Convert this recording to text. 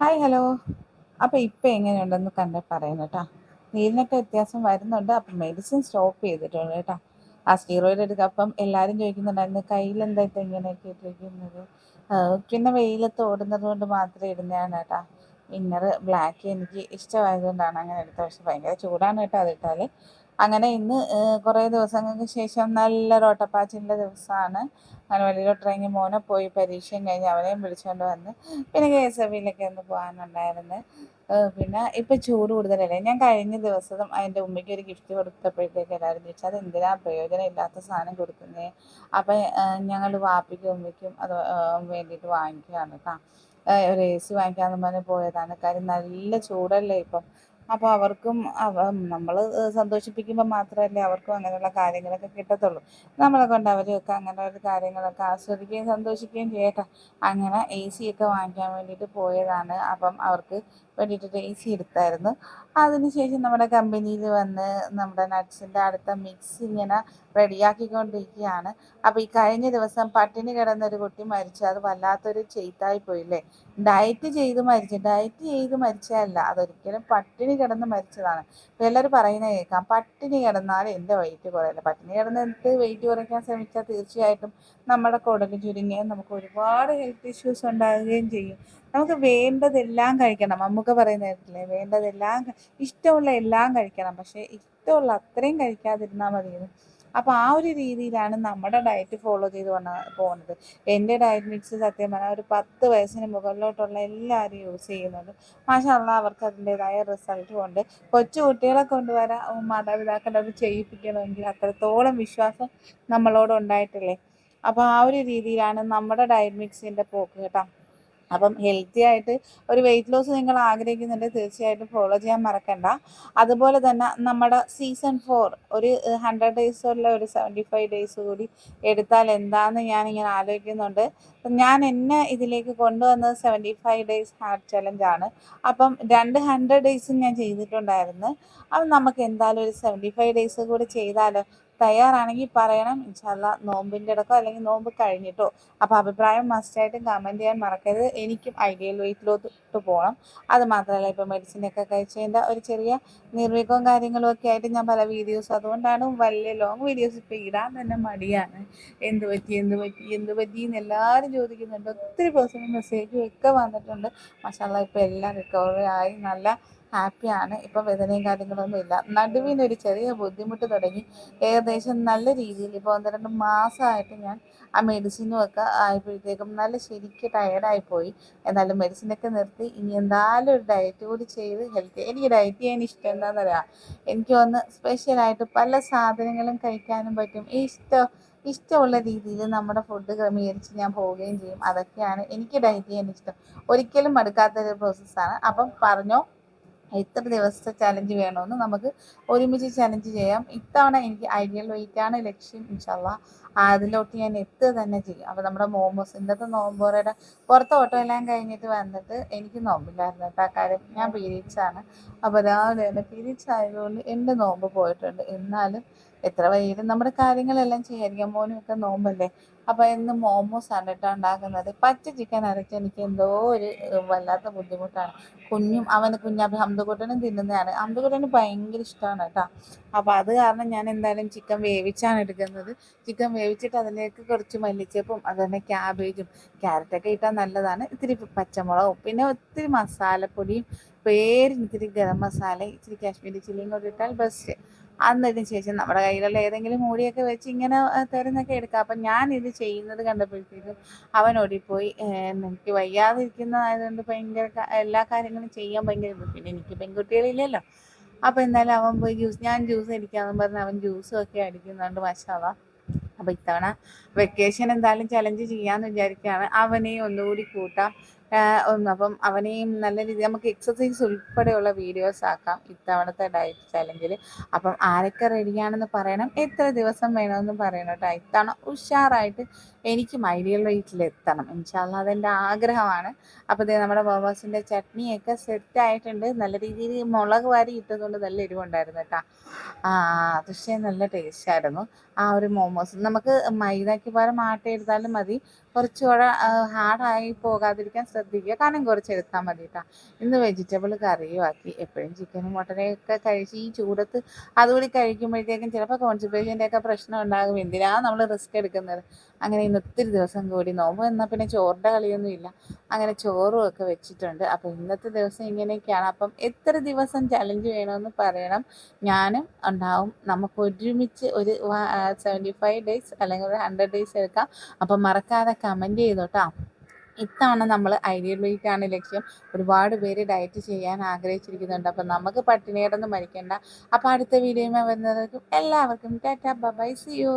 Hi hello അപ്പോൾ ഇപ്പം എങ്ങനെയുണ്ടെന്ന് കണ്ട് പറയുന്നു കേട്ടോ. നീരിനൊക്കെ വ്യത്യാസം വരുന്നുണ്ട്. അപ്പം മെഡിസിൻ സ്റ്റോപ്പ് ചെയ്തിട്ടുണ്ട് കേട്ടോ. ആ സ്റ്റീറോയിഡ് എടുക്കുക അപ്പം എല്ലാവരും ചോദിക്കുന്നുണ്ടായിരുന്നു കയ്യിൽ എന്തായിട്ട് ഇങ്ങനെയൊക്കെ ഇട്ടിരിക്കുന്നത്? പിന്നെ വെയിലത്ത് ഓടുന്നത് കൊണ്ട് മാത്രമേ ഇടുന്നതാണ് കേട്ടോ. ഇന്നർ ബ്ലാക്ക് എനിക്ക് ഇഷ്ടമായതുകൊണ്ടാണ് അങ്ങനെ എടുത്തത്. പക്ഷെ ഭയങ്കര ചൂടാണ് കേട്ടോ അതിട്ടാൽ അങ്ങനെ ഇന്ന് കുറേ ദിവസങ്ങൾക്ക് ശേഷം നല്ല ഓട്ടപ്പാച്ചിലിന്റെ ദിവസമാണ്. അങ്ങനെ വലിയ ഇറങ്ങി മോനെ പോയി പരീക്ഷയും കഴിഞ്ഞ് അവനെയും വിളിച്ചുകൊണ്ട് വന്ന് പിന്നെ കെ എസ് എഫ് ബിയിലൊക്കെ ഒന്ന് പോകാനുണ്ടായിരുന്നു. പിന്നെ ഇപ്പം ചൂട് കൂടുതലല്ലേ? ഞാൻ കഴിഞ്ഞ ദിവസം അതിന്റെ ഉമ്മയ്ക്ക് ഒരു ഗിഫ്റ്റ് കൊടുത്തപ്പോഴത്തേക്ക് എല്ലാവരും ചോദിച്ചു അത് എന്തിനാ പ്രയോജനം ഇല്ലാത്ത സാധനം കൊടുക്കുന്നത് അപ്പം ഞങ്ങൾ വാപ്പിക്കും ഉമ്മയ്ക്കും അത് വേണ്ടിയിട്ട് വാങ്ങിക്കുകയാണ് കേട്ടോ ഒരു എ സി വാങ്ങിക്കാമെന്ന് പറഞ്ഞ് പോയതാണ്. കാര്യം നല്ല ചൂടല്ലേ ഇപ്പം. അപ്പോൾ അവർക്കും നമ്മൾ സന്തോഷിപ്പിക്കുമ്പോൾ മാത്രമല്ലേ അവർക്കും അങ്ങനെയുള്ള കാര്യങ്ങളൊക്കെ കിട്ടത്തുള്ളൂ. നമ്മളെ കൊണ്ട് അവരെയൊക്കെ അങ്ങനെ ഒരു കാര്യങ്ങളൊക്കെ ആസ്വദിക്കുകയും സന്തോഷിക്കുകയും ചെയ്യട്ടെ. അങ്ങനെ എ സി ഒക്കെ വാങ്ങിക്കാൻ വേണ്ടിയിട്ട് പോയതാണ്. അപ്പം അവർക്ക് വേണ്ടിയിട്ട് എ സി എടുത്തായിരുന്നു. അതിനുശേഷം നമ്മുടെ കമ്പനിയിൽ വന്ന് നമ്മുടെ നട്ട്സിന്റെ അടുത്ത മിക്സ് ഇങ്ങനെ റെഡിയാക്കിക്കൊണ്ടിരിക്കുകയാണ്. അപ്പോൾ ഈ കഴിഞ്ഞ ദിവസം പട്ടിണി കിടന്നൊരു കുട്ടി മരിച്ചു. അത് വല്ലാത്തൊരു ചെയ്തായി പോയില്ലേ? ഡയറ്റ് ചെയ്ത് മരിച്ചു. ഡയറ്റ് ചെയ്ത് മരിച്ചതല്ല അതൊരിക്കലും പട്ടിണി കിടന്ന് മരിച്ചതാണ്. എല്ലാവരും പറയുന്നത് കേൾക്കാം. പട്ടിണി കിടന്നാൽ എന്റെ വെയിറ്റ് കുറയില്ല? പട്ടിണി കിടന്നിട്ട് വെയിറ്റ് കുറയ്ക്കാൻ ശ്രമിച്ചാൽ തീർച്ചയായിട്ടും നമ്മുടെ കുടൽ ചുരുങ്ങുകയും നമുക്ക് ഒരുപാട് ഹെൽത്ത് ഇഷ്യൂസ് ഉണ്ടാകുകയും ചെയ്യും. നമുക്ക് വേണ്ടതെല്ലാം കഴിക്കണം. നമുക്ക് പറയുന്ന കേട്ടില്ലേ വേണ്ടതെല്ലാം ഇഷ്ടമുള്ള എല്ലാം കഴിക്കണം. പക്ഷേ ഇഷ്ടമുള്ള അത്രയും കഴിക്കാതിരുന്നാൽ മതിയെന്ന്. അപ്പോൾ ആ ഒരു രീതിയിലാണ് നമ്മുടെ ഡയറ്റ് ഫോളോ ചെയ്ത് വന്ന പോകുന്നത്. എന്റെ ഡയറ്റ് മിക്സ് സത്യം പറഞ്ഞാൽ ഒരു പത്ത് വയസ്സിന് മുകളിലോട്ടുള്ള എല്ലാവരും യൂസ് ചെയ്യുന്നുണ്ട്. മാഷാള്ള അവർക്ക് അതിന്റെതായ റിസൾട്ടും ഉണ്ട്. കൊച്ചു കുട്ടികളെ കൊണ്ടുവരാൻ മാതാപിതാക്കളുടെ അത് ചെയ്യിപ്പിക്കണമെങ്കിൽ അത്രത്തോളം വിശ്വാസം നമ്മളോട് ഉണ്ടായിട്ടില്ലേ? അപ്പോൾ ആ ഒരു രീതിയിലാണ് നമ്മുടെ ഡയറ്റ് മിക്സിന്റെ പോക്ക് കേട്ടോ. അപ്പം ഹെൽത്തി ആയിട്ട് ഒരു വെയിറ്റ് ലോസ് നിങ്ങൾ ആഗ്രഹിക്കുന്നുണ്ടെങ്കിൽ തീർച്ചയായിട്ടും ഫോളോ ചെയ്യാൻ മറക്കണ്ട. അതുപോലെ തന്നെ നമ്മുടെ സീസൺ ഫോർ ഒരു ഹൺഡ്രഡ് ഡേയ്സുള്ള ഒരു സെവന്റി ഫൈവ് ഡേയ്സ് കൂടി എടുത്താൽ എന്താണെന്ന് ഇങ്ങനെ ആലോചിക്കുന്നുണ്ട്. ഞാൻ എന്നെ ഇതിലേക്ക് കൊണ്ടുവന്നത് സെവന്റി ഫൈവ് ഡേയ്സ് ഹാർട്ട് ആണ്. അപ്പം രണ്ട് ഹൺഡ്രഡ് ഡേയ്സും ഞാൻ ചെയ്തിട്ടുണ്ടായിരുന്നു. അപ്പം നമുക്ക് എന്തായാലും ഒരു സെവന്റി ഫൈവ് ഡേയ്സ് കൂടി ചെയ്താലോ? തയ്യാറാണെങ്കിൽ പറയണം. ഇൻഷാല്ല നോമ്പിന്റെ ഇടക്കോ അല്ലെങ്കിൽ നോമ്പ് കഴിഞ്ഞിട്ടോ. അപ്പോൾ അഭിപ്രായം മസ്റ്റായിട്ടും കമന്റ് ചെയ്യാൻ മറക്കരുത്. എനിക്കും ഐഡിയൽ വെയിറ്റിലോട്ട് പോകണം അത് മാത്രമല്ല ഇപ്പോൾ മെഡിസിനൊക്കെ കഴിച്ചതിന്റെ ഒരു ചെറിയ നിർവീക്കവും കാര്യങ്ങളും ഒക്കെ ആയിട്ട് ഞാൻ പല വീഡിയോസ് അതുകൊണ്ടാണ് വലിയ ലോങ് വീഡിയോസ് ഇപ്പോൾ ഇടാൻ തന്നെ മടിയാണ്. എന്ത് പറ്റി എന്ത് പറ്റി എന്ത് പറ്റി എന്ന് എല്ലാവരും ചോദിക്കുന്നുണ്ട്. ഒത്തിരി പേഴ്സണൽ മെസ്സേജും ഒക്കെ വന്നിട്ടുണ്ട്. മസാല ഇപ്പോൾ എല്ലാം റിക്കവറി ആയി. നല്ല ഹാപ്പിയാണ്. ഇപ്പം വേദനയും കാര്യങ്ങളൊന്നും ഇല്ല. നടുവിനൊരു ചെറിയ ബുദ്ധിമുട്ട് തുടങ്ങി. ഏകദേശം നല്ല രീതിയിൽ ഇപ്പോൾ ഒന്ന് രണ്ട് മാസമായിട്ട് ഞാൻ ആ മെഡിസിനും ഒക്കെ ആയപ്പോഴത്തേക്കും നല്ല ശരിക്ക് ടയർഡായി പോയി. എന്നാലും മെഡിസിനൊക്കെ നിർത്തി. ഇനി എന്തായാലും ഒരു ഡയറ്റ് കൂടി ചെയ്ത് ഹെൽത്തി എനിക്ക് ഡയറ്റ് ചെയ്യാൻ ഇഷ്ടം എന്താണെന്ന് അറിയാം എനിക്ക് ഒന്ന് സ്പെഷ്യലായിട്ട് പല സാധനങ്ങളും കഴിക്കാനും പറ്റും. ഇഷ്ടം ഇഷ്ടമുള്ള രീതിയിൽ നമ്മുടെ ഫുഡ് ക്രമീകരിച്ച് ഞാൻ പോവുകയും ചെയ്യും. അതൊക്കെയാണ് എനിക്ക് ഡയറ്റ് ചെയ്യാൻ ഇഷ്ടം. ഒരിക്കലും മടുക്കാത്തൊരു പ്രോസസ്സാണ് അപ്പം പറഞ്ഞോ? എത്ര ദിവസത്തെ ചലഞ്ച് വേണമെന്ന് നമുക്ക് ഒരുമിച്ച് ചലഞ്ച് ചെയ്യാം. ഇത്തവണ എനിക്ക് ഐഡിയൽ വെയിറ്റ് ആണ് ലക്ഷ്യം ഇൻഷല്ല അതിലോട്ട് ഞാൻ എത്തുക തന്നെ ചെയ്യും. അപ്പോൾ നമ്മുടെ മോമോസ് ഇന്നത്തെ നോമ്പോറയുടെ പുറത്ത് ഓട്ടോ എല്ലാം കഴിഞ്ഞിട്ട് വന്നിട്ട് എനിക്ക് നോമ്പില്ലായിരുന്നു കേട്ടോ. കാര്യം ഞാൻ പീരീഡ്സ് ആണ്. അപ്പോൾ രാവിലെ തന്നെ പീരീഡ്സ് ആയതുകൊണ്ട് എന്റെ നോമ്പ് പോയിട്ടുണ്ട്. എന്നാലും എത്ര വൈകിട്ട് നമ്മുടെ കാര്യങ്ങളെല്ലാം ചെയ്യാതിരിക്കാം മോനുമൊക്കെ നോമ്പല്ലേ? അപ്പോൾ ഇന്ന് മോമോസ് ആണ് ഉണ്ടാക്കുന്നത്. പച്ച ചിക്കൻ അരച്ച് എനിക്ക് എന്തോ ഒരു വല്ലാത്ത ബുദ്ധിമുട്ടാണ്. കുഞ്ഞും അവന് കുഞ്ഞ അമ്പുകുട്ടനും തിന്നുന്നതാണ്. അമ്പുകുട്ടന് ഭയങ്കര ഇഷ്ടമാണ് കേട്ടോ അപ്പോൾ അത് കാരണം ഞാൻ എന്തായാലും ചിക്കൻ വേവിച്ചാണ് എടുക്കുന്നത്. ചിക്കൻ വേവിച്ചിട്ട് അതിലേക്ക് കുറച്ച് മല്ലിച്ചപ്പും അതുപോലെ ക്യാബേജും ക്യാരറ്റൊക്കെ ഇട്ടാൽ നല്ലതാണ്. ഇത്തിരി പച്ചമുളകും പിന്നെ ഒത്തിരി മസാലപ്പൊടിയും പേരിന് ഇത്തിരി ഗരം മസാല ഇച്ചിരി കാശ്മീരി ചില്ലിയും കൂടി ഇട്ടാൽ ബെസ്റ്റ് അന്നതിന് ശേഷം നമ്മുടെ കയ്യിലുള്ള ഏതെങ്കിലും മൂടിയൊക്കെ വെച്ച് ഇങ്ങനെ തിരഞ്ഞൊക്കെ എടുക്കാം. അപ്പം ഞാൻ ഇത് ചെയ്യുന്നത് കണ്ടപ്പോഴത്തേക്കും അവൻ ഓടിപ്പോയി. എനിക്ക് വയ്യാതിരിക്കുന്നതായതുകൊണ്ട് ഭയങ്കര എല്ലാ കാര്യങ്ങളും ചെയ്യാൻ ഭയങ്കര പിന്നെ എനിക്ക് പെൺകുട്ടികളില്ലല്ലോ. അപ്പോൾ എന്തായാലും അവൻ പോയി ജ്യൂസ് ഞാൻ ജ്യൂസ് അടിക്കാമെന്ന് പറഞ്ഞ് അവൻ ജ്യൂസും ഒക്കെ അടിക്കുന്നുണ്ട് മഷാവ അപ്പോൾ ഇത്തവണ വെക്കേഷൻ എന്തായാലും ചലഞ്ച് ചെയ്യാമെന്ന് വിചാരിക്കുകയാണ്. അവനെയും ഒന്നുകൂടി കൂട്ടാം. ഒന്ന് അപ്പം അവനെയും നല്ല രീതിയിൽ നമുക്ക് എക്സസൈസ് ഉൾപ്പെടെയുള്ള വീഡിയോസ് ആക്കാം. ഇത്തവണത്തെ ഡയറ്റ് ചലഞ്ചിൽ അപ്പം ആരൊക്കെ റെഡിയാണെന്ന് പറയണം. എത്ര ദിവസം വേണമെന്ന് പറയണം കേട്ടോ. ഇത്തവണ ഉഷാറായിട്ട് എനിക്ക് ഐഡിയൽ വെയിറ്റിൽ എത്തണം. ഇൻഷാല്ല അതെന്റെ ആഗ്രഹമാണ്. അപ്പോൾ ഇത് നമ്മുടെ ബോബാസിന്റെ ചട്നിയൊക്കെ സെറ്റ് ആയിട്ടുണ്ട്. നല്ല രീതിയിൽ മുളക് വാരി ഇട്ടതുകൊണ്ട് നല്ല എരിവുണ്ടായിരുന്നു കേട്ടോ. പക്ഷേ നല്ല ടേസ്റ്റ് ആയിരുന്നു. ആ ഒരു മോമോസ് നമുക്ക് മൈദയ്ക്ക് പകരം ആട്ട മതി. കുറച്ചുകൂടെ ഹാർഡായി പോകാതിരിക്കാൻ ശ്രദ്ധിക്കുക. കനം കുറച്ച് എടുത്താൽ മതി കേട്ടോ ഇന്ന് വെജിറ്റബിൾ കറിയും ആക്കി. എപ്പോഴും ചിക്കനും മട്ടനൊക്കെ കഴിച്ച് ഈ ചൂടത്ത് അതുകൂടി കഴിക്കുമ്പോഴത്തേക്കും ചിലപ്പോൾ കോൺസ്റ്റിപ്പേഷന്റെ ഒക്കെ പ്രശ്നം ഉണ്ടാകും. എന്തിനാണ് നമ്മൾ റിസ്ക് എടുക്കുന്നത്? അങ്ങനെ ഇന്ന് ഒത്തിരി ദിവസം കൂടി നോമ്പ് എന്നാൽ പിന്നെ ചോറിന്റെ കളിയൊന്നും ഇല്ല. അങ്ങനെ ചോറും ഒക്കെ വെച്ചിട്ടുണ്ട്. അപ്പോൾ ഇന്നത്തെ ദിവസം ഇങ്ങനെയൊക്കെയാണ്. അപ്പം എത്ര ദിവസം ചലഞ്ച് വേണമെന്ന് പറയണം. ഞാനും ഉണ്ടാവും. നമുക്ക് ഒരുമിച്ച് ഒരു സെവന്റി ഫൈവ് ഡേയ്സ് അല്ലെങ്കിൽ ഒരു ഹൺഡ്രഡ് ഡേയ്സ് എടുക്കാം. അപ്പം മറക്കാതെ കമന്റ് ചെയ്തോട്ടാ. ഇത്തവണ നമ്മൾ ആണ് ലക്ഷ്യം. ഒരുപാട് പേര് ഡയറ്റ് ചെയ്യാൻ ആഗ്രഹിച്ചിരിക്കുന്നുണ്ട്. അപ്പം നമുക്ക് പട്ടിണിയോടൊന്നും മരിക്കേണ്ട. അപ്പോൾ അടുത്ത വീഡിയോയുമായി വരുന്നവർക്കും എല്ലാവർക്കും ടാറ്റാ ബൈ സി യു